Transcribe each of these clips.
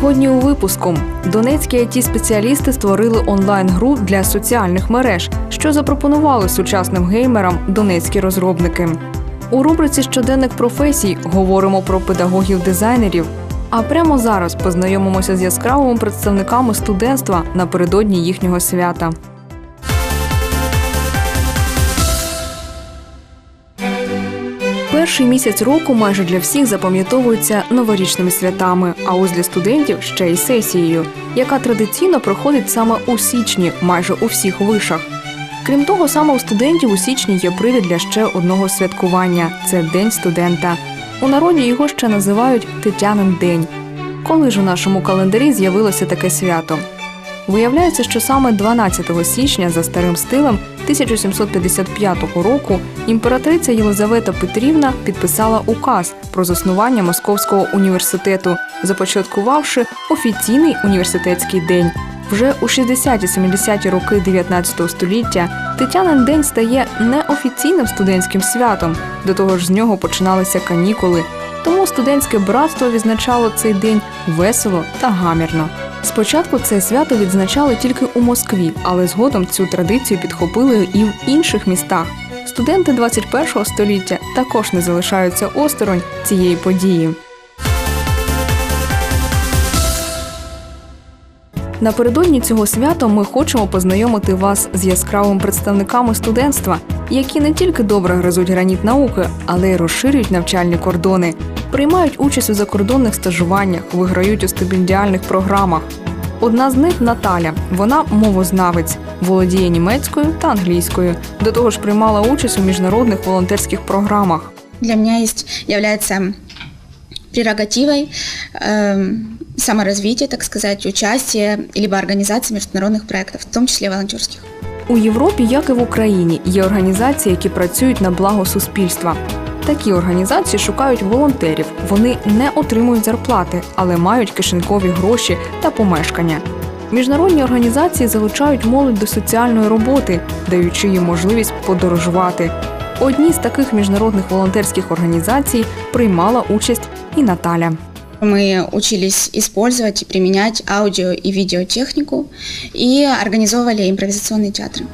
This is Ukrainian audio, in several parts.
Сьогодні у випуску донецькі it спеціалісти створили онлайн-гру для соціальних мереж, що запропонували сучасним геймерам донецькі розробники. У рубриці Щоденник професій говоримо про педагогів-дизайнерів. А прямо зараз познайомимося з яскравими представниками студентства напередодні їхнього свята. Перший місяць року майже для всіх запам'ятовується новорічними святами, а ось для студентів ще й сесією, яка традиційно проходить саме у січні, майже у всіх вишах. Крім того, саме у студентів у січні є привід для ще одного святкування це День студента. У народі його ще називають Тетянин день. Коли ж у нашому календарі з'явилося таке свято? Виявляється, що саме 12 січня за старим стилем 1755 року імператриця Єлизавета Петрівна підписала указ про заснування Московського університету, започаткувавши офіційний університетський день. Вже у 60-70-ті роки 19 століття Тетянин день стає неофіційним студентським святом. До того ж, з нього починалися канікули. Тому студентське братство відзначало цей день весело та гамірно. Спочатку це свято відзначали тільки у Москві, але згодом цю традицію підхопили і в інших містах. Студенти 21 століття також не залишаються осторонь цієї події. Напередодні цього свята ми хочемо познайомити вас з яскравими представниками студентства, які не тільки добре гризуть граніт науки, але й розширюють навчальні кордони, приймають участь у закордонних стажуваннях, виграють у стипендіальних програмах. Одна з них Наталя. Вона мовознавець, володіє німецькою та англійською. До того ж, приймала участь у міжнародних волонтерських програмах. для есть, является прерогативой эм, саморазвития, так сказать, участия либо организации международных проектов, в том числе волонтерских. У Європі, як і в Україні, є організації, які працюють на благо суспільства. Такі організації шукають волонтерів. Вони не отримують зарплати, але мають кишенькові гроші та помешкання. Міжнародні організації залучають молодь до соціальної роботи, даючи їм можливість подорожувати. Одній з таких міжнародних волонтерських організацій приймала участь і Наталя. Мы учились использовать и применять аудио и видеотехнику и организовывали импровизационные театры.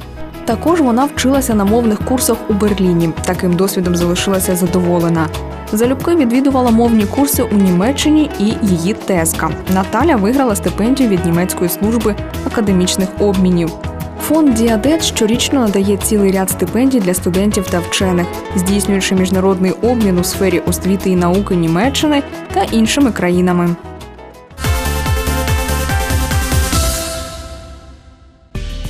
Також вона вчилася на мовних курсах у Берліні. Таким досвідом залишилася задоволена. Залюбки відвідувала мовні курси у Німеччині і її тезка. Наталя виграла стипендію від німецької служби академічних обмінів. Фонд Діадет щорічно надає цілий ряд стипендій для студентів та вчених, здійснюючи міжнародний обмін у сфері освіти і науки Німеччини та іншими країнами.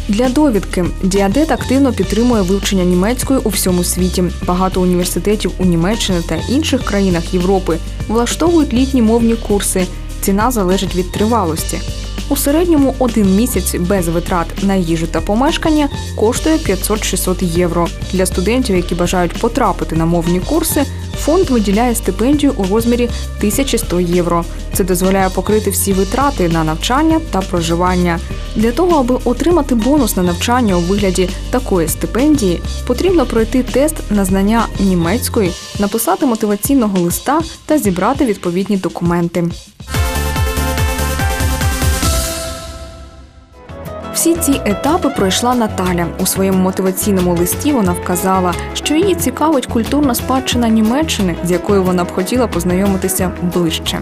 Для довідки діадет активно підтримує вивчення німецької у всьому світі. Багато університетів у Німеччині та інших країнах Європи влаштовують літні мовні курси. Ціна залежить від тривалості. У середньому один місяць без витрат на їжу та помешкання коштує 500-600 євро. Для студентів, які бажають потрапити на мовні курси, фонд виділяє стипендію у розмірі 1100 євро. Це дозволяє покрити всі витрати на навчання та проживання. Для того, аби отримати бонус на навчання у вигляді такої стипендії, потрібно пройти тест на знання німецької, написати мотиваційного листа та зібрати відповідні документи. Всі ці етапи пройшла Наталя. У своєму мотиваційному листі вона вказала, що її цікавить культурна спадщина Німеччини, з якою вона б хотіла познайомитися ближче.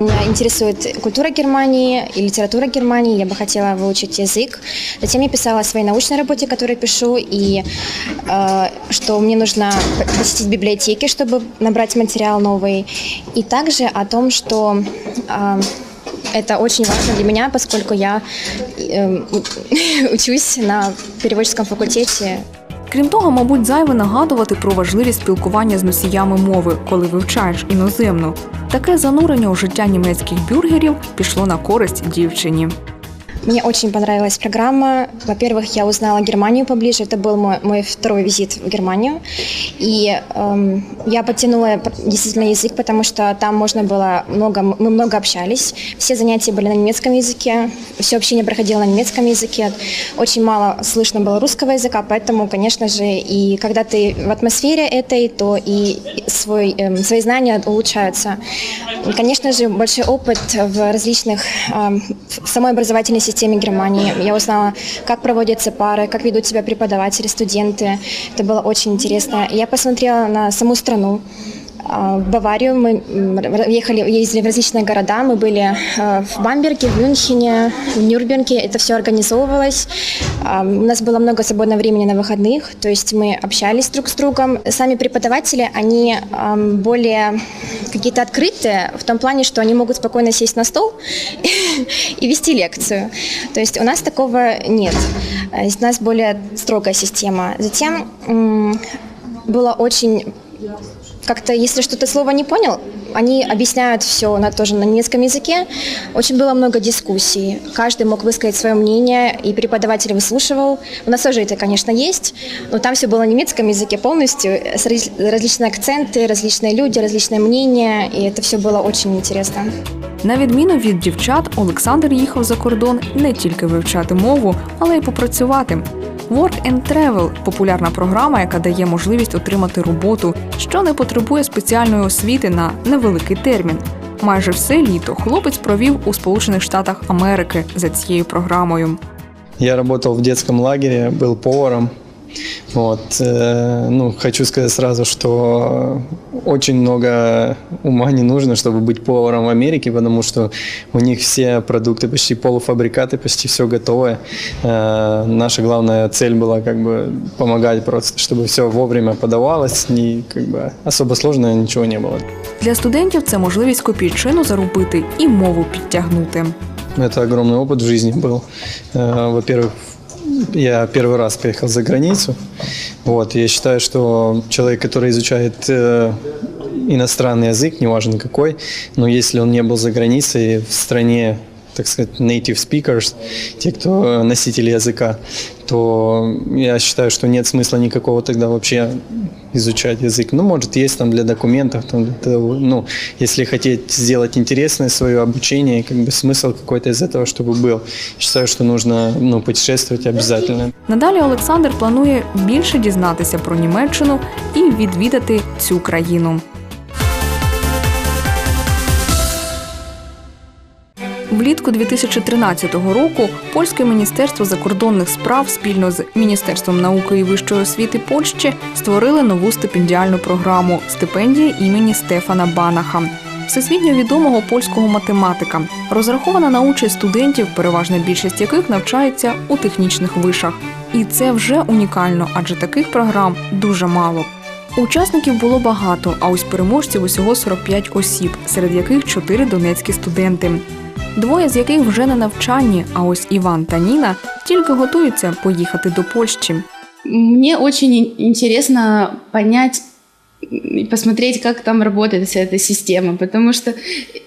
Меня интересует культура Германии и литература Германии. Я бы хотела выучить язык. Затем я писала о своей научной работе, которую пишу, и э, что мне нужно посетить библиотеки, чтобы набрать материал новый. И также о том, что э, это очень важно для меня, поскольку я учусь на переводческом факультете Крім того, мабуть, зайве нагадувати про важливість спілкування з носіями мови, коли вивчаєш іноземну. Таке занурення у життя німецьких бюргерів пішло на користь дівчині. Мне очень понравилась программа. Во-первых, я узнала Германию поближе. Это был мой, мой второй визит в Германию. И эм, я подтянула действительно язык, потому что там можно было много, мы много общались. Все занятия были на немецком языке, все общение проходило на немецком языке. Очень мало слышно было русского языка, поэтому, конечно же, и когда ты в атмосфере этой, то и свой, эм, свои знания улучшаются. Конечно же, большой опыт в различных, эм, в самой образовательной системе Германии. Я узнала, как проводятся пары, как ведут себя преподаватели, студенты. Это было очень интересно. Я посмотрела на саму страну. А, В Баварию мы ехали, ездили в различные города. Мы были э, в Бамберге, в Мюнхене, в Нюрнберге. Это все организовывалось. А, У нас было много свободного времени на выходных, то есть мы общались друг с другом. Сами преподаватели, они более какие-то открытые в том плане, что они могут спокойно сесть на стол и вести лекцию. То есть у нас такого нет. У нас более строгая система. Затем было очень как-то, если что-то слово не понял, они объясняют все на, тоже на немецком языке. Очень было много дискуссий. Каждый мог высказать свое мнение, и преподаватель выслушивал. У нас тоже это, конечно, есть, но там все было на немецком языке полностью, с раз- различные акценты, различные люди, различные мнения, и это все было очень интересно. На відміну від дівчат, Олександр їхав за кордон не тільки вивчати мову, але й попрацювати. Work and Travel – популярна програма, яка дає можливість отримати роботу, що не потребує спеціальної освіти на невеликий термін. Майже все літо хлопець провів у Сполучених Штатах Америки за цією програмою. Я працював в дитячому лагері, був поваром. Вот, э, ну, хочу сказать сразу, что очень много ума не нужно, чтобы быть поваром в Америке, потому что у них все продукты почти полуфабрикаты, почти все готовое. Э, наша главная цель была как бы помогать просто, чтобы все вовремя подавалось, не, как бы, особо сложного ничего не было. Для студентів це можливість копійчину заробити і мову підтягнути. Это огромный опыт в жизни был. Э, Во-первых, я первый раз поехал за границу. Вот, я считаю, что человек, который изучает э, иностранный язык, неважно какой, но если он не был за границей в стране, так сказать, native speakers, те, кто носители языка, то я считаю, что нет смысла никакого тогда вообще изучать язык. Ну, может, есть там для документов, там, для того, ну, если хотеть сделать интересное свое обучение, как бы смысл какой-то из этого, чтобы был. Считаю, что нужно, ну, путешествовать обязательно. Надалі Олександр планує більше дізнатися про Німеччину і відвідати цю країну. Влітку 2013 року польське міністерство закордонних справ спільно з Міністерством науки і вищої освіти Польщі створили нову стипендіальну програму стипендія імені Стефана Банаха. Всесвітньо відомого польського математика розрахована на участь студентів, переважна більшість яких навчається у технічних вишах. І це вже унікально, адже таких програм дуже мало. Учасників було багато, а ось переможців усього 45 осіб, серед яких чотири донецькі студенти. Двоє з яких вже на навчанні, а ось Іван та Ніна тільки готуються поїхати до Польщі. Мені дуже цікаво понять и посмотреть, как там работает вся эта система, потому что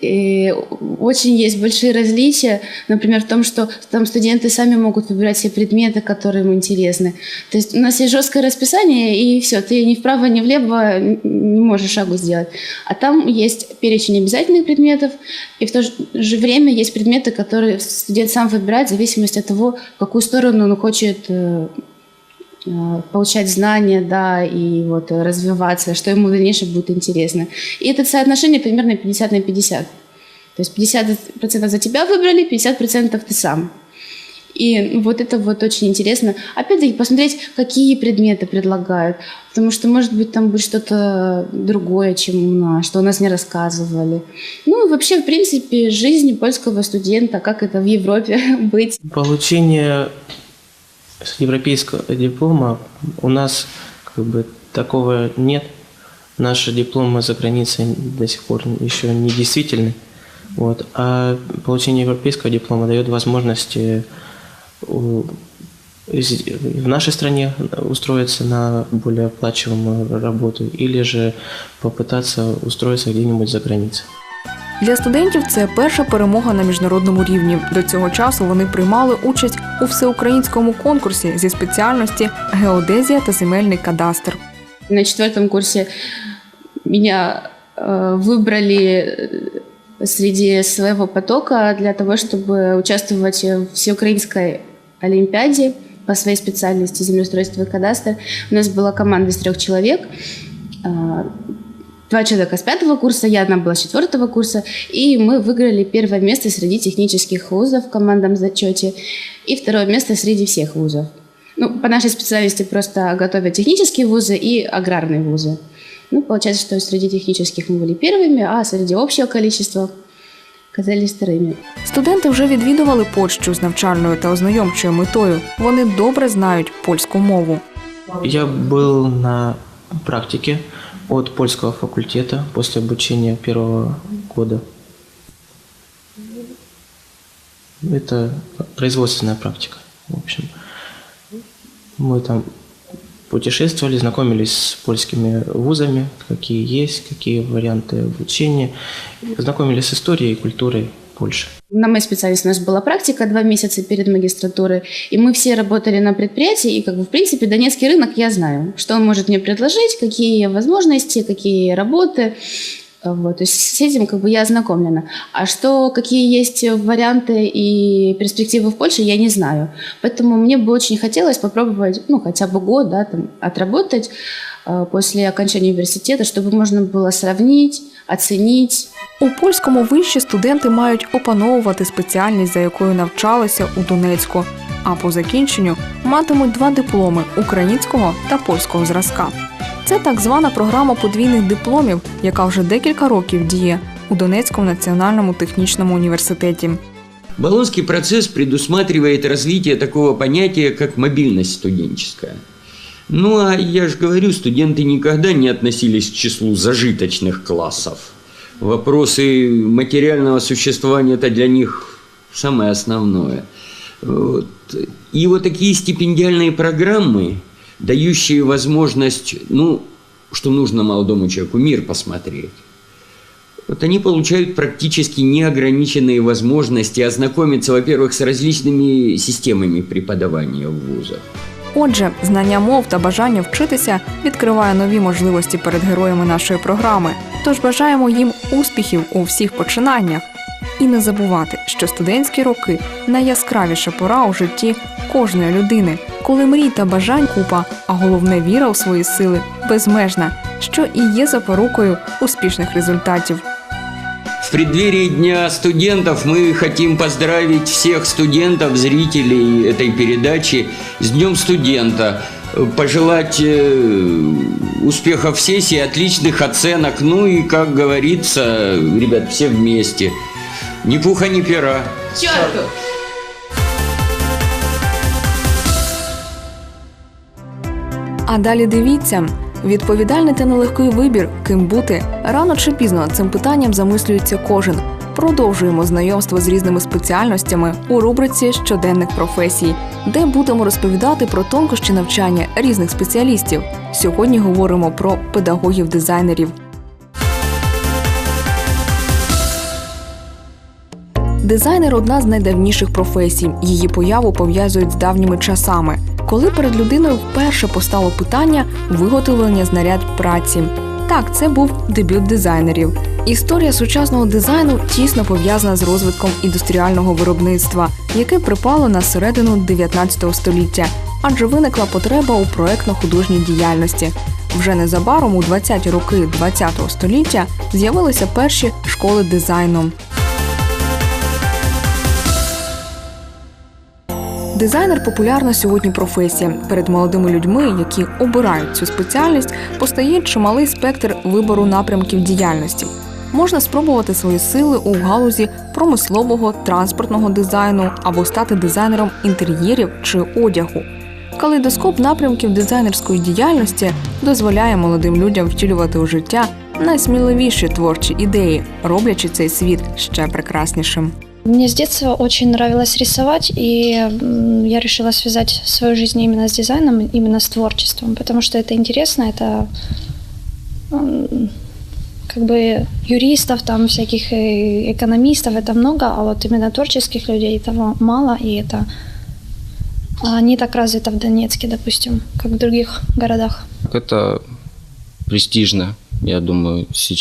э, очень есть большие различия, например, в том, что там студенты сами могут выбирать все предметы, которые им интересны. То есть у нас есть жесткое расписание, и все, ты ни вправо, ни влево не можешь шагу сделать. А там есть перечень обязательных предметов, и в то же- время есть предметы, которые студент сам выбирает в зависимости от того, в какую сторону он хочет э, получать знания, да, и вот э, развиваться, что ему в дальнейшем будет интересно. И это соотношение примерно 50 на 50. То есть 50% за тебя выбрали, 50% ты сам. И ну, вот это вот очень интересно. Опять-таки посмотреть, какие предметы предлагают. Потому что, может быть, там будет что-то другое, чем у нас, что у нас не рассказывали. Ну, и вообще, в принципе, жизнь польского студента, как это в Европе быть. Получение европейского диплома у нас как бы такого нет. Наши дипломы за границей до сих пор еще не действительны. Вот. А получение европейского диплома дает возможность в нашей стране устроиться на более оплачиваемую работу или же попытаться устроиться где-нибудь за границей. Для студентів це перша перемога на міжнародному рівні. До цього часу вони приймали участь у всеукраїнському конкурсі зі спеціальності геодезія та земельний кадастр. На четвертом курсе меня э, выбрали э, среди своего потока для того, чтобы участвовать в всеукраинской олимпиаде по своей специальности землеустройство и кадастр. У нас была команда из трех человек. А, Два человека с пятого курса, я одна была с четвертого курса, и мы выиграли первое место среди технических вузов в командном зачете и второе место среди всех вузов. Ну, по нашей специальности просто готовят технические вузы и аграрные вузы. Ну, получается, что среди технических мы были первыми, а среди общего количества оказались вторыми. Студенти вже відвідували Польщу з навчальною та ознайомчою метою. Вони добре знають польську мову. Я был на практике от польского факультета после обучения первого года. Это производственная практика, в общем. Мы там путешествовали, знакомились с польскими вузами, какие есть, какие варианты обучения, знакомились с историей и культурой Польши. На моей специальности у нас была практика два месяца перед магистратурой, и мы все работали на предприятии, и как бы в принципе Донецкий рынок я знаю, что он может мне предложить, какие возможности, какие работы. Вот, то есть с этим как бы я ознакомлена. А что, какие есть варианты и перспективы в Польше, я не знаю. Поэтому мне бы очень хотелось попробовать, ну, хотя бы год, да, там, отработать после окончания университета, чтобы можно было сравнить, оценить, У польському виші студенти мають опановувати спеціальність, за якою навчалися у Донецьку. А по закінченню матимуть два дипломи українського та польського зразка. Це так звана програма подвійних дипломів, яка вже декілька років діє у Донецькому національному технічному університеті. Болонский процесс предусматривает развитие такого понятия, как мобильность студенческая. Ну, а я же говорю, студенты никогда не относились к числу зажиточных классов. Вопросы материального существования – это для них самое основное. Вот. И вот такие стипендиальные программы, дающие возможность, ну, что нужно молодому человеку, мир посмотреть. Вот они получают практически неограниченные возможности ознакомиться, во-первых, с различными системами преподавания в вузах. Отже, знання мов та бажання вчитися відкриває нові можливості перед героями нашої програми. Тож бажаємо їм успіхів у всіх починаннях. І не забувати, що студентські роки найяскравіша пора у житті кожної людини, коли мрій та бажань купа, а головне віра у свої сили безмежна, що і є запорукою успішних результатів. В преддверии Дня студентов мы хотим поздравить всех студентов, зрителей этой передачи с Днем студента. Пожелать э, успехов в сессии, отличных оценок. Ну и, как говорится, ребят, все вместе. Ни пуха, ни пера. черту! А далі дивіться. Відповідальний та нелегкий вибір, ким бути рано чи пізно цим питанням замислюється кожен. Продовжуємо знайомство з різними спеціальностями у рубриці щоденних професій, де будемо розповідати про тонкощі навчання різних спеціалістів. Сьогодні говоримо про педагогів-дизайнерів. Дизайнер одна з найдавніших професій. Її появу пов'язують з давніми часами, коли перед людиною вперше постало питання виготовлення знаряд праці. Так, це був дебют дизайнерів. Історія сучасного дизайну тісно пов'язана з розвитком індустріального виробництва, яке припало на середину 19 століття, адже виникла потреба у проектно-художній діяльності. Вже незабаром у 20-ті роки 20 століття з'явилися перші школи дизайну. Дизайнер популярна сьогодні професія. Перед молодими людьми, які обирають цю спеціальність, постає чималий спектр вибору напрямків діяльності. Можна спробувати свої сили у галузі промислового транспортного дизайну або стати дизайнером інтер'єрів чи одягу. Калейдоскоп напрямків дизайнерської діяльності дозволяє молодим людям втілювати у життя найсміливіші творчі ідеї, роблячи цей світ ще прекраснішим. Мне с детства очень нравилось рисовать, и я решила связать свою жизнь именно с дизайном, именно с творчеством, потому что это интересно, это как бы юристов, там всяких экономистов это много, а вот именно творческих людей этого мало, и это а, не так развито в Донецке, допустим, как в других городах. Это престижно, я думаю, сейчас.